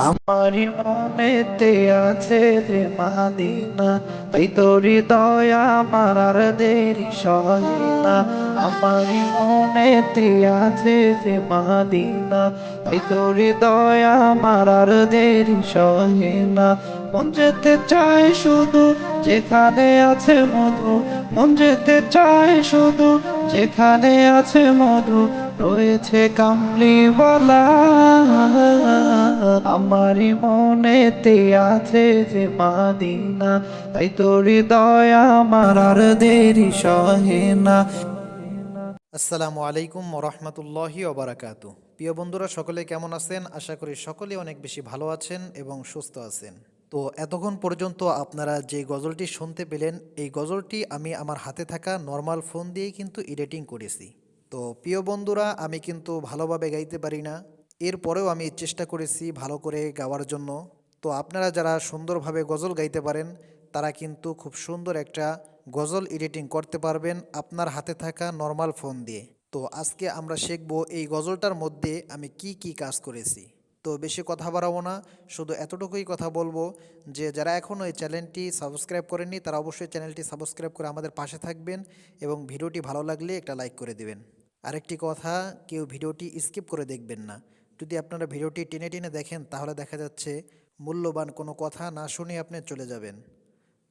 আমারি মনেতে আছে যে মাদিনা তাই তোরি দয়া আমার আর দেরি সহে না আমারি মনেতে আছে যে মাদিনা তাই তোরি দয়া আমার আর দেরি সহে না মন যেতে চায় শুধু যেখানে আছে মধু, মন যেতে চায় শুধু যেখানে আছে মধু রয়েছে কামলিওয়ালা। আমারই মনেতে আছে যে মাদিনা। তাই তোর দয়া আমার আর দেরি সহে না। আসসালামু আলাইকুম রহমতুল্লাহি ওবরাকাত। প্রিয় বন্ধুরা, সকলে কেমন আছেন? আশা করি সকলে অনেক বেশি ভালো আছেন এবং সুস্থ আছেন। তো এতক্ষণ পর্যন্ত আপনারা যে গজলটি শুনতে পেলেন, এই গজলটি আমি আমার হাতে থাকা নর্মাল ফোন দিয়েই কিন্তু এডিটিং করেছি। তো প্রিয় বন্ধুরা, আমি কিন্তু ভালোভাবে গাইতে পারি না। এরপরেও আমি চেষ্টা করেছি ভালো করে গাওয়ার জন্য। তো আপনারা যারা সুন্দরভাবে গজল গাইতে পারেন, তারা কিন্তু খুব সুন্দর একটা গজল এডিটিং করতে পারবেন আপনার হাতে থাকা নর্মাল ফোন দিয়ে। তো আজকে আমরা শিখব এই গজলটার মধ্যে আমি কি কি কাজ করেছি। তো বেশি কথা বাড়াবো না। শুধু এতটুকুই কথা বলব যে, যারা এখনও এই চ্যানেলটি সাবস্ক্রাইব করেননি, তারা অবশ্যই চ্যানেলটি সাবস্ক্রাইব করে আমাদের পাশে থাকবেন এবং ভিডিওটি ভালো লাগলে একটা লাইক করে দিবেন। আরেকটি কথা, কেউ ভিডিওটি স্কিপ করে দেখবেন না। যদি আপনারা ভিডিওটি টেনে টেনে দেখেন, তাহলে দেখা যাচ্ছে মূল্যবান কোনো কথা না শুনে আপনি চলে যাবেন।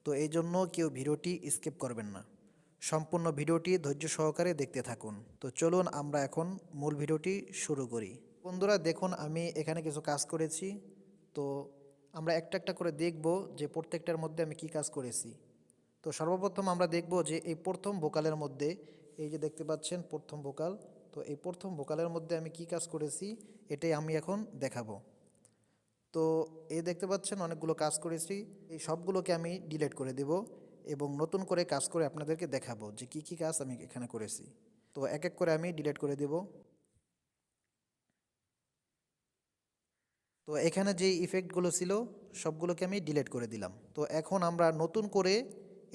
তো এই জন্য কেউ ভিডিওটি স্কিপ করবেন না। সম্পূর্ণ ভিডিওটি ধৈর্য সহকারে দেখতে থাকুন। তো চলুন আমরা এখন মূল ভিডিওটি শুরু করি। বন্ধুরা, দেখুন, আমি এখানে কিছু কাজ করেছি। তো আমরা একটা একটা করে দেখব যে প্রত্যেকটার মধ্যে আমি কি কাজ করেছি। তো সর্বপ্রথম আমরা দেখব যে এই প্রথম ভোকালের মধ্যে, এই যে দেখতে পাচ্ছেন প্রথম ভোকাল, তো এই প্রথম ভোকালের মধ্যে আমি কি কাজ করেছি, এটাই আমি এখন দেখাবো। তো এই দেখতে পাচ্ছেন, অনেকগুলো কাজ করেছি, এই সবগুলোকে আমি ডিলেট করে দেব এবং নতুন করে কাজ করে আপনাদেরকে দেখাবো যে কি কি কাজ আমি এখানে করেছি। তো এক এক করে আমি ডিলেট করে দেব। তো এখানে যে ইফেক্টগুলো ছিল সবগুলোকে আমি ডিলিট করে দিলাম। তো এখন আমরা নতুন করে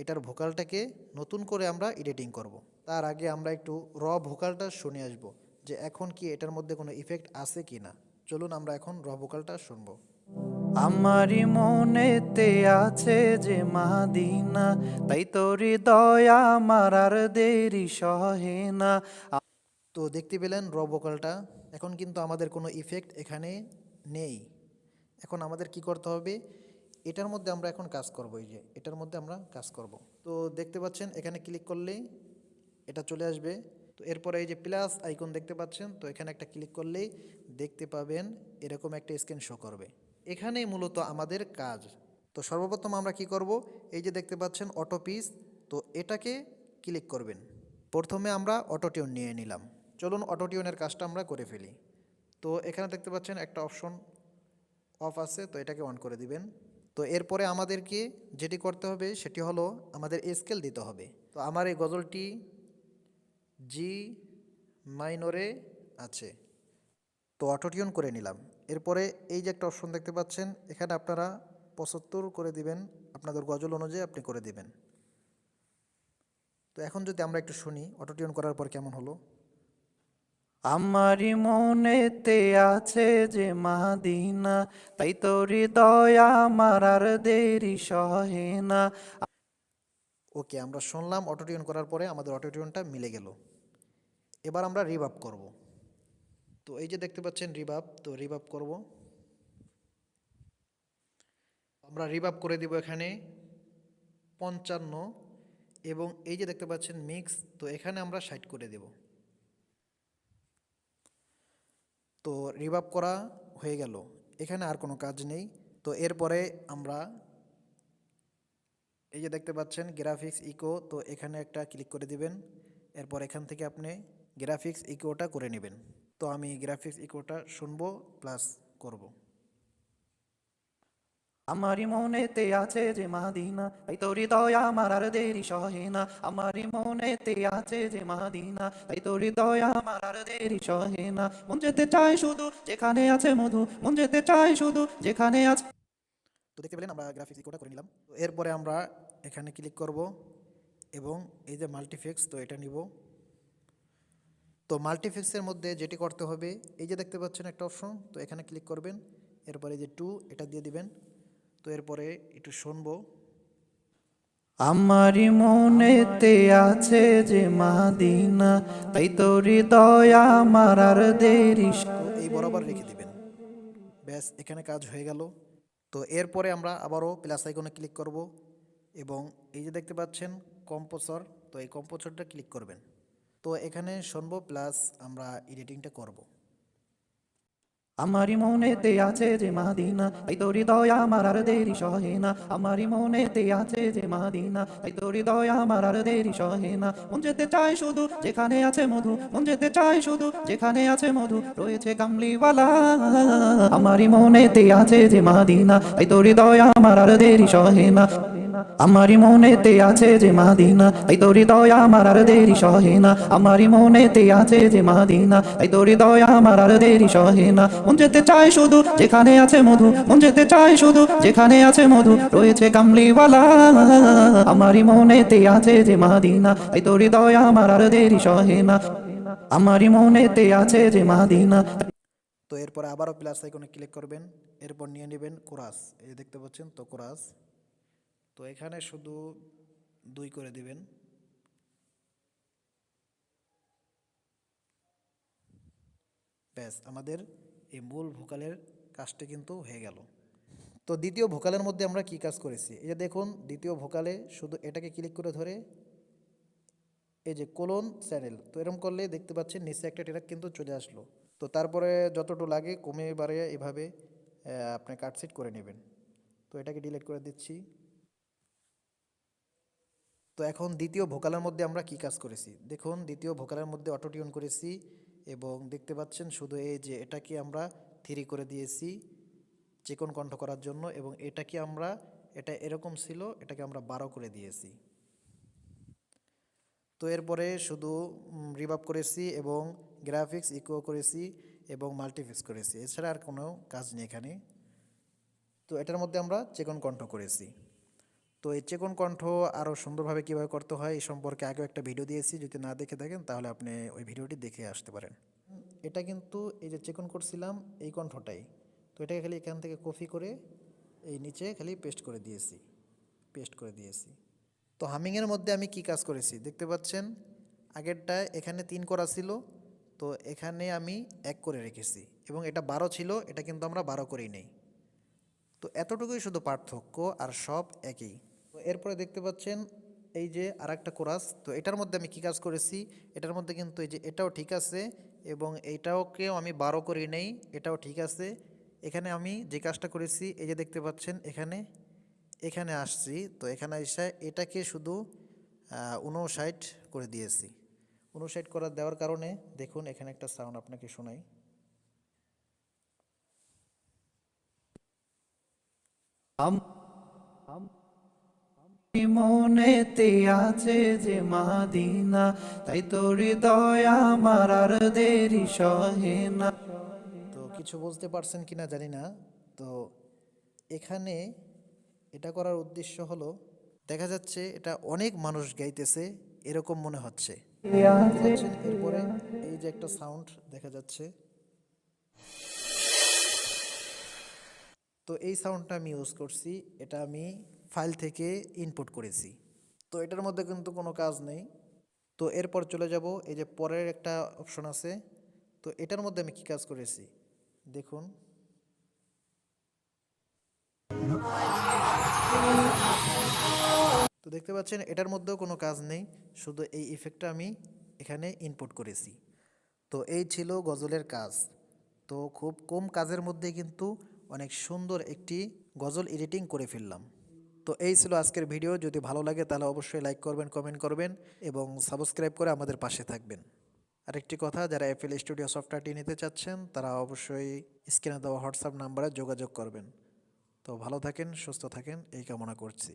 এটার ভোকালটাকে নতুন করে আমরা এডিটিং করব। তার আগে আমরা একটু র ভোকালটা শুনে আসব যে এখন কি এটার মধ্যে কোনো ইফেক্ট আছে কি না। চলুন আমরা এখন র ভোকালটা শুনব। আমারি মনেতে আছে যে মাদিনা তাই তোরি দয়া আমার আর দেরি সহে না। তো দেখতে পেলেন র ভোকালটা এখন কিন্তু আমাদের কোনো ইফেক্ট এখানে নেই। এখন আমাদের কি করতে হবে? এটার মধ্যে আমরা এখন কাজ করব, এই যে, এটার মধ্যে আমরা কাজ করব। তো দেখতে পাচ্ছেন, এখানে ক্লিক করলেই এটা চলে আসবে। তো এরপরে এই যে প্লাস আইকন দেখতে পাচ্ছেন, তো এখানে একটা ক্লিক করলেই দেখতে পাবেন এরকম একটা স্ক্রিন শো করবে। এখানেই মূলত আমাদের কাজ। তো সর্বপ্রথম আমরা কি করব? এই যে দেখতে পাচ্ছেন অটো পিস তো এটাকে ক্লিক করবেন। প্রথমে আমরা অটোটিউন নিয়ে নিলাম। চলুন অটোটিউনের কাজটা আমরা করে ফেলি। তো এখানে দেখতে পাচ্ছেন একটা অপশন অফ আছে, তো এটাকে অন করে দিবেন। তো এরপরে আমাদেরকে যেটি করতে হবে, সেটি হলো আমাদের স্কেল দিতে হবে। তো আমার এই গজলটি জি মাইনরে আছে। তো অটোটিউন করে নিলাম। এরপরে এই যে একটা অপশন দেখতে পাচ্ছেন, এখানে আপনারা পঁচাত্তর করে দিবেন। আপনাদের গজল অনুযায়ী আপনি করে দিবেন। তো এখন যদি আমরা একটু শুনি অটোটিউন করার পর কেমন হলো? আমারি মনেতে আছে যে মাদিনা, তাই তোরি দয়া আমার আর দেরি সহে না। ওকে, আমরা শুনলাম অটোটিউন করার পরে আমাদের অটোটিউনটা মিলে গেল। এবার আমরা রিভাব করব। তো এই যে দেখতে পাচ্ছেন রিভাব, তো রিভাব করব। আমরা রিভাব করে দিব এখানে পঞ্চান্ন এবং এই যে দেখতে পাচ্ছেন মিক্স, তো এখানে আমরা ষাট করে দেব। তো রিভাব করা হয়ে গেল। এখানে আর কোনো কাজ নেই। তো এরপরে আমরা এই যে দেখতে পাচ্ছেন গ্রাফিক্স ইকো তো এখানে একটা ক্লিক করে দিবেন। এরপর এখান থেকে আপনি গ্রাফিক্স ইকোটা করে নেবেন। তো আমি গ্রাফিক্স ইকোটা শুনব প্লাস করব। আমারি মনেতে আছে যে মাদিনা, তাই তোরি দয়া আমার আর দেরি সহে না। আমারি মনেতে আছে যে মাদিনা, তাই তোরি দয়া আমার আর দেরি সহে না। মন যেতে চায় শুধু যেখানে আছে মধু, মন যেতে চায় শুধু যেখানে আছে। তো দেখতে পেলেন, আমরা গ্রাফিক্স ইকোটা করে নিলাম। তো এরপরে আমরা এখানে ক্লিক করব এবং এই যে মাল্টিফিক্স তো এটা নিব। তো মাল্টিফিক্সের মধ্যে যেটি করতে হবে, এই যে দেখতে পাচ্ছেন একটা অপশন তো এখানে ক্লিক করবেন। এরপরে যে টু এটা দিয়ে দিবেন। এরপরে একটু শুনব। আমারি মনেতে আছে যে মাদিনা তাই তো হৃদয় আমার আর দেরি এই বরাবর রেখে দিবেন। ব্যাস এখানে কাজ হয়ে গেল। তো এরপরে আমরা আবারও প্লাস আইকনে ক্লিক করব এবং এই যে দেখতে পাচ্ছেন কম্পোসর তো এই কম্পোসরটা ক্লিক করবেন। তো এখানে শুনব প্লাস আমরা এডিটিংটা করব। আমারি মনেতে আছে যে মাদিনা তাই তো হৃদয় আমার আর দেরি সহে না আমারি মনেতে আছে যে মাদিনা তাই তো হৃদয় আমার আর দেরি সহে না মন যেতে চায় শুধু যেখানে আছে মধু মন যেতে চায় শুধু যেখানে আছে মধু রয়েছে কামলিওয়ালা আমারি মনেতে আছে যে মাদিনা তাই তো হৃদয় আমার আর দেরি সহে না আমারি মনেতে আছে যে মাদিনা, তাই তো হৃদয় আমার আর দেরি সহে না। আমারি মনেতে আছে যে মাদিনা, তাই তো হৃদয় আমার আর দেরি সহে না। মন যেতে চায় শুধু যেখানে আছে মধু, মন যেতে চায় শুধু যেখানে আছে মধু, রয়েছে কামলিওয়ালা। আমারি মনেতে আছে যে মাদিনা, তাই তো হৃদয় আমার আর দেরি সহে না। আমারি মনেতে আছে যে মাদিনা। তো এরপরে আবারও প্লাস আইকনে ক্লিক করবেন, এরপর নিয়ে নেবেন কোরাস। এই দেখতে পাচ্ছেন তো কোরাস। তো এখানে শুধু দুই করে দিবেন। ব্যাস, আমাদের এই মূল ভোকালের কাজটি কিন্তু হয়ে গেল। তো দ্বিতীয় ভোকালের মধ্যে আমরা কি কাজ করেছি? এই যে দেখুন, দ্বিতীয় ভোকালে শুধু এটাকে ক্লিক করে ধরে এই যে কোলন চ্যানেল, তো এরকম করলে দেখতে পাচ্ছেন নিচে একটা ট্র্যাক কিন্তু চলে আসলো। তো তারপরে যতটুকু লাগে কমে বাড়ে এভাবে আপনি কাটসিট করে নেবেন। তো এটাকে ডিলিট করে দিচ্ছি। তো এখন দ্বিতীয় ভোকালের মধ্যে আমরা কি কাজ করেছি? দেখুন, দ্বিতীয় ভোকালের মধ্যে অটোটিউন করেছি এবং দেখতে পাচ্ছেন শুধু এই যে এটাকে আমরা থ্রি করে দিয়েছি চিকন কণ্ঠ করার জন্য এবং এটাকে আমরা, এটা এরকম ছিল, এটাকে আমরা বারো করে দিয়েছি। তো এরপরে শুধু রিভাব করেছি এবং গ্রাফিক্স ইকো করেছি এবং মাল্টিফিক্স করেছি। এছাড়া আর কোনো কাজ নেই এখানে। তো এটার মধ্যে আমরা চেকন কণ্ঠ করেছি। তো এই চেকন কণ্ঠ আরও সুন্দরভাবে কীভাবে করতে হয় এই সম্পর্কে আগেও একটা ভিডিও দিয়েছি, যদি না দেখে থাকেন তাহলে আপনি ওই ভিডিওটি দেখে আসতে পারেন। এটা কিন্তু এই যে চেকন করছিলাম, এই কণ্ঠটাই। তো এটাকে খালি এখান থেকে কপি করে এই নিচে খালি পেস্ট করে দিয়েছি পেস্ট করে দিয়েছি। তো হামিংয়ের মধ্যে আমি কি কাজ করেছি? দেখতে পাচ্ছেন, আগেরটা এখানে তিন করা ছিল, তো এখানে আমি এক করে রেখেছি। এবং এটা বারো ছিল, এটা কিন্তু আমরা বারো করেই নেই। তো এতটুকুই শুধু পার্থক্য, আর সব একই। এরপরে দেখতে পাচ্ছেন এই যে আর একটা কোরাস। তো এটার মধ্যে আমি কী কাজ করেছি? এটার মধ্যে কিন্তু এই যে এটাও ঠিক আছে এবং এইটাওকেও আমি বারো করি নেই, এটাও ঠিক আছে। এখানে আমি যে কাজটা করেছি, এই যে দেখতে পাচ্ছেন এখানে এখানে আসছি। তো এখানে এসে এটাকে শুধু উনষাট করে দিয়েছি। উনষাট করা দেওয়ার কারণে দেখুন এখানে একটা সাউন্ড আপনাকে শোনাই। মনেতে আছে যে মাদিনা, তাই তো হৃদয় আমার আর দেরি সহে না। তো কিছু বুঝতে পারছেন কিনা জানি না। তো এখানে এটা করার উদ্দেশ্য হলো, দেখা যাচ্ছে এটা অনেক মানুষ গাইতেছে, এরকম মনে হচ্ছে। এরপরে এই যে একটা সাউন্ড দেখা যাচ্ছে। তো এই সাউন্ডটা আমি ইউজ করছি, এটা আমি ফাইল থেকে ইনপুট করেছি। তো এটার মধ্যে কিন্তু কোনো কাজ নেই। তো এরপর চলে যাব, এই যে পরের একটা অপশন আছে। তো এটার মধ্যে আমি কি কাজ করেছি? দেখুন। তো দেখতে পাচ্ছেন, এটার মধ্যেও কোনো কাজ নেই। শুধু এই ইফেক্টটা আমি এখানে ইনপুট করেছি। তো এই ছিল গজলের কাজ। তো খুব কম কাজের মধ্যে কিন্তু অনেক সুন্দর একটি গজল এডিটিং করে ফেললাম। তো এই ছিল আজকের ভিডিও। যদি ভালো লাগে তাহলে অবশ্যই লাইক করবেন, কমেন্ট করবেন এবং সাবস্ক্রাইব করে আমাদের পাশে থাকবেন। আরেকটি কথা, যারা অ্যাপেল স্টুডিও সফটওয়্যারটি নিতে চাচ্ছেন, তারা অবশ্যই স্ক্রিনে দেওয়া হোয়াটসঅ্যাপ নাম্বারে যোগাযোগ করবেন। তো ভালো থাকেন, সুস্থ থাকেন, এই কামনা করছি।